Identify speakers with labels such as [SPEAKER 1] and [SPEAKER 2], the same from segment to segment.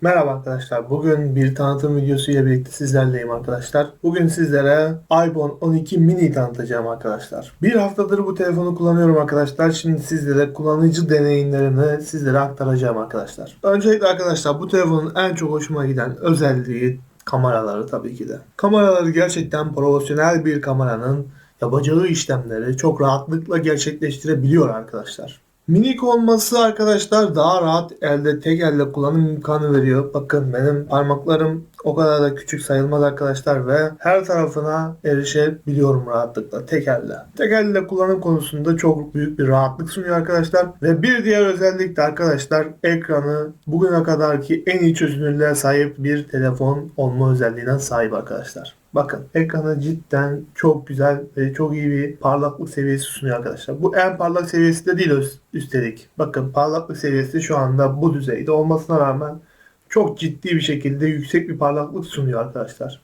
[SPEAKER 1] Merhaba arkadaşlar. Bugün bir tanıtım videosu ile birlikte sizlerleyim arkadaşlar. Bugün sizlere iPhone 12 mini tanıtacağım arkadaşlar. Bir haftadır bu telefonu kullanıyorum arkadaşlar. Şimdi sizlere kullanıcı deneyimlerimi sizlere aktaracağım arkadaşlar. Öncelikle arkadaşlar bu telefonun en çok hoşuma giden özelliği kameraları tabii ki de. Kameraları gerçekten profesyonel bir kameranın yapacağı işlemleri çok rahatlıkla gerçekleştirebiliyor arkadaşlar. Minik olması arkadaşlar daha rahat elde tek elle kullanım imkanı veriyor. Bakın benim parmaklarım o kadar da küçük sayılmaz arkadaşlar ve her tarafına erişebiliyorum rahatlıkla tek elle. Tek elle kullanım konusunda çok büyük bir rahatlık sunuyor arkadaşlar. Ve bir diğer özellik de arkadaşlar ekranı bugüne kadarki en iyi çözünürlüğe sahip bir telefon olma özelliğine sahip arkadaşlar. Bakın ekranı cidden çok güzel ve çok iyi bir parlaklık seviyesi sunuyor arkadaşlar. Bu en parlak seviyesi de değil üst- üstelik. Bakın parlaklık seviyesi şu anda bu düzeyde olmasına rağmen çok ciddi bir şekilde yüksek bir parlaklık sunuyor arkadaşlar.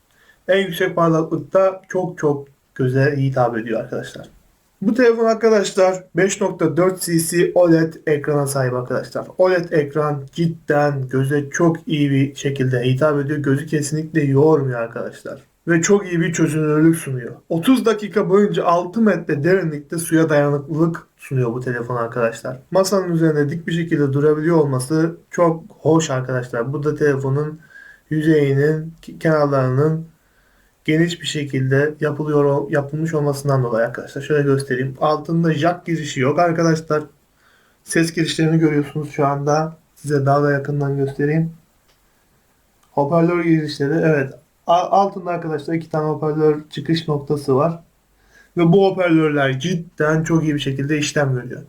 [SPEAKER 1] En yüksek parlaklıkta çok çok göze hitap ediyor arkadaşlar. Bu telefon arkadaşlar 5.4 cc OLED ekrana sahip arkadaşlar. OLED ekran cidden göze çok iyi bir şekilde hitap ediyor. Gözü kesinlikle yormuyor arkadaşlar. Ve çok iyi bir çözünürlük sunuyor. 30 dakika boyunca 6 metre derinlikte suya dayanıklılık sunuyor bu telefon arkadaşlar. Masanın üzerinde dik bir şekilde durabiliyor olması çok hoş arkadaşlar. Bu da telefonun yüzeyinin kenarlarının geniş bir şekilde yapılıyor yapılmış olmasından dolayı arkadaşlar. Şöyle göstereyim. Altında jack girişi yok arkadaşlar. Ses girişlerini görüyorsunuz şu anda. Size daha da yakından göstereyim. Hoparlör girişleri evet. Altında arkadaşlar iki tane hoparlör çıkış noktası var. Ve bu hoparlörler cidden çok iyi bir şekilde işlem görüyor.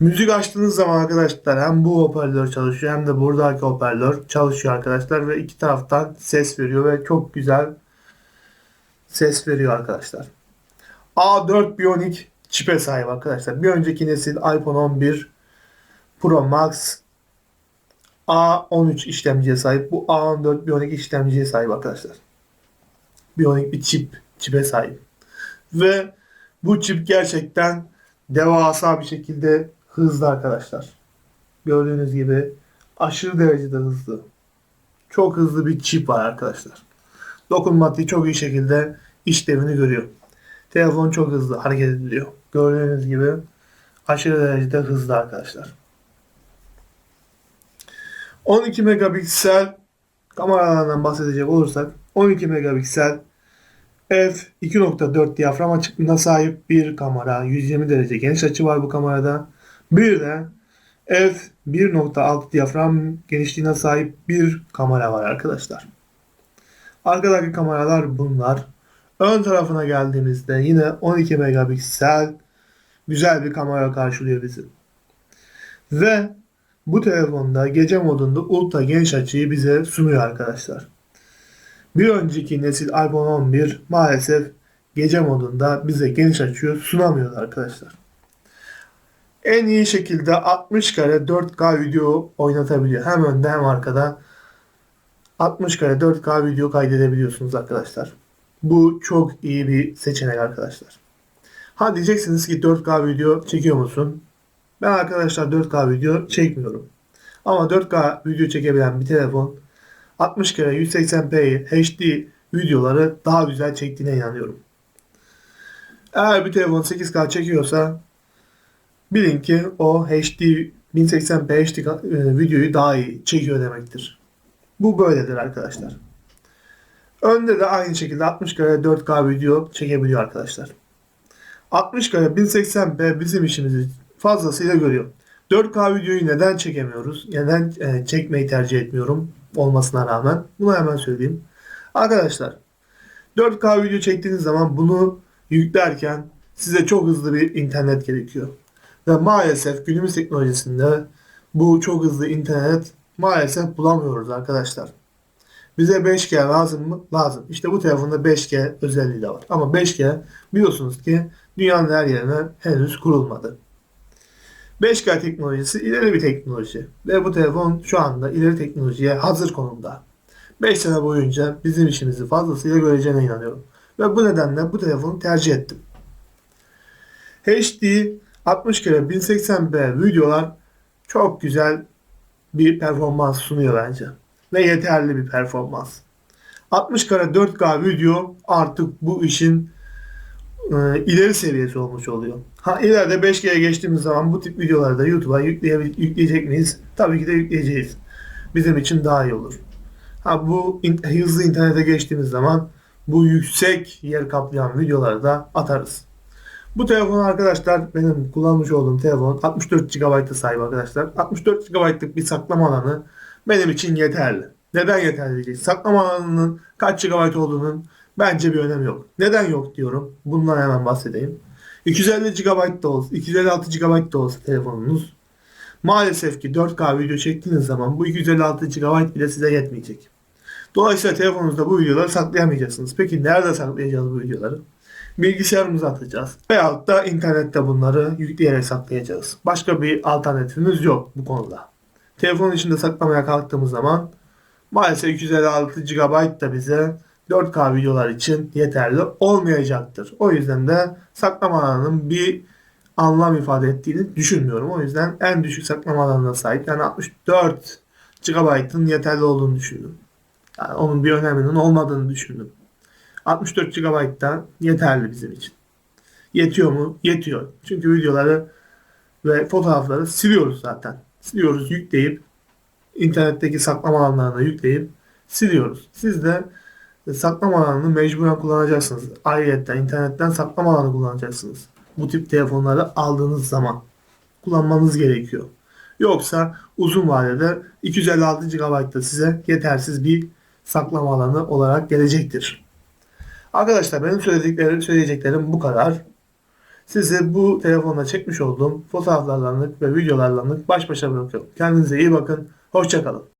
[SPEAKER 1] Müzik açtığınız zaman arkadaşlar hem bu hoparlör çalışıyor hem de buradaki hoparlör çalışıyor arkadaşlar ve iki taraftan ses veriyor ve çok güzel ses veriyor arkadaşlar. A4 Bionic çipe sahip arkadaşlar. Bir önceki nesil iPhone 11 Pro Max A13 işlemciye sahip. Bu A14 Bionic işlemciye sahip arkadaşlar. Bionic bir çip, çipe sahip. Ve bu çip gerçekten devasa bir şekilde hızlı arkadaşlar. Gördüğünüz gibi aşırı derecede hızlı. Çok hızlı bir çip var arkadaşlar. Dokunmatiği çok iyi şekilde işlevini görüyor. Telefon çok hızlı hareket ediliyor. Gördüğünüz gibi aşırı derecede hızlı arkadaşlar. 12 megapiksel kameralardan bahsedecek olursak 12 megapiksel f2.4 diyafram açıklığına sahip bir kamera. 120 derece geniş açı var bu kamerada. Bir de f1.6 diyafram genişliğine sahip bir kamera var arkadaşlar. Arkadaki kameralar bunlar. Ön tarafına geldiğimizde yine 12 megapiksel güzel bir kamera karşılıyor bizi. Ve bu telefonda gece modunda ultra geniş açıyı bize sunuyor arkadaşlar. Bir önceki nesil iPhone 11 maalesef gece modunda bize geniş açıyı sunamıyordu arkadaşlar. En iyi şekilde 60 kare 4K video oynatabiliyor. Hem önde hem arkada 60 kare 4K video kaydedebiliyorsunuz arkadaşlar. Bu çok iyi bir seçenek arkadaşlar. Ha diyeceksiniz ki 4K video çekiyor musun? Ben arkadaşlar 4K video çekmiyorum. Ama 4K video çekebilen bir telefon 60 kere 180p HD videoları daha güzel çektiğine inanıyorum. Eğer bir telefon 8K çekiyorsa bilin ki o HD 1080p HD videoyu daha iyi çekiyor demektir. Bu böyledir arkadaşlar. Önde de aynı şekilde 60 kare 4K video çekebiliyor arkadaşlar. 60 kare 1080p bizim işimizi fazlasıyla görüyor. 4K videoyu neden çekemiyoruz? Neden e, çekmeyi tercih etmiyorum olmasına rağmen? Bunu hemen söyleyeyim. Arkadaşlar 4K video çektiğiniz zaman bunu yüklerken size çok hızlı bir internet gerekiyor. Ve maalesef günümüz teknolojisinde bu çok hızlı internet maalesef bulamıyoruz arkadaşlar. Bize 5G lazım mı? Lazım. İşte bu telefonda 5G özelliği de var. Ama 5G biliyorsunuz ki dünyanın her yerine henüz kurulmadı. 5G teknolojisi ileri bir teknoloji. Ve bu telefon şu anda ileri teknolojiye hazır konumda. 5 sene boyunca bizim işimizi fazlasıyla göreceğine inanıyorum. Ve bu nedenle bu telefonu tercih ettim. HD 60 kere 1080p videolar çok güzel bir performans sunuyor bence. ve yeterli bir performans. 60 kare 4K video artık bu işin e, ileri seviyesi olmuş oluyor. Ha ileride 5G'ye geçtiğimiz zaman bu tip videoları da YouTube'a yükleyecek miyiz? Tabii ki de yükleyeceğiz. Bizim için daha iyi olur. Ha bu in- hızlı internete geçtiğimiz zaman bu yüksek yer kaplayan videoları da atarız. Bu telefon arkadaşlar benim kullanmış olduğum telefon 64 GB'a sahip arkadaşlar. 64 GB'lık bir saklama alanı benim için yeterli. Neden yeterli diyeceğiz. Saklama alanının kaç GB olduğunun bence bir önemi yok. Neden yok diyorum. Bundan hemen bahsedeyim. 250 GB da olsa, 256 GB da olsa telefonunuz maalesef ki 4K video çektiğiniz zaman bu 256 GB bile size yetmeyecek. Dolayısıyla telefonunuzda bu videoları saklayamayacaksınız. Peki nerede saklayacağız bu videoları? Bilgisayarımıza atacağız. Veyahut da internette bunları yükleyerek saklayacağız. Başka bir alternatifimiz yok bu konuda. Telefonun içinde saklamaya kalktığımız zaman maalesef 256 GB da bize 4K videolar için yeterli olmayacaktır. O yüzden de saklama alanının bir anlam ifade ettiğini düşünmüyorum. O yüzden en düşük saklama alanına sahip yani 64 GB'ın yeterli olduğunu düşündüm. Yani onun bir öneminin olmadığını düşündüm. 64 GB da yeterli bizim için. Yetiyor mu? Yetiyor. Çünkü videoları ve fotoğrafları siliyoruz zaten. Siliyoruz, yükleyip internetteki saklama alanlarına yükleyip siliyoruz. Siz de saklama alanını mecburen kullanacaksınız. Ayrıca internetten saklama alanı kullanacaksınız. Bu tip telefonları aldığınız zaman kullanmanız gerekiyor. Yoksa uzun vadede 256 GB da size yetersiz bir saklama alanı olarak gelecektir. Arkadaşlar benim söylediklerim, söyleyeceklerim bu kadar. Sizi bu telefonla çekmiş olduğum fotoğraflarla ve videolarla baş başa bırakıyorum. Kendinize iyi bakın. Hoşçakalın.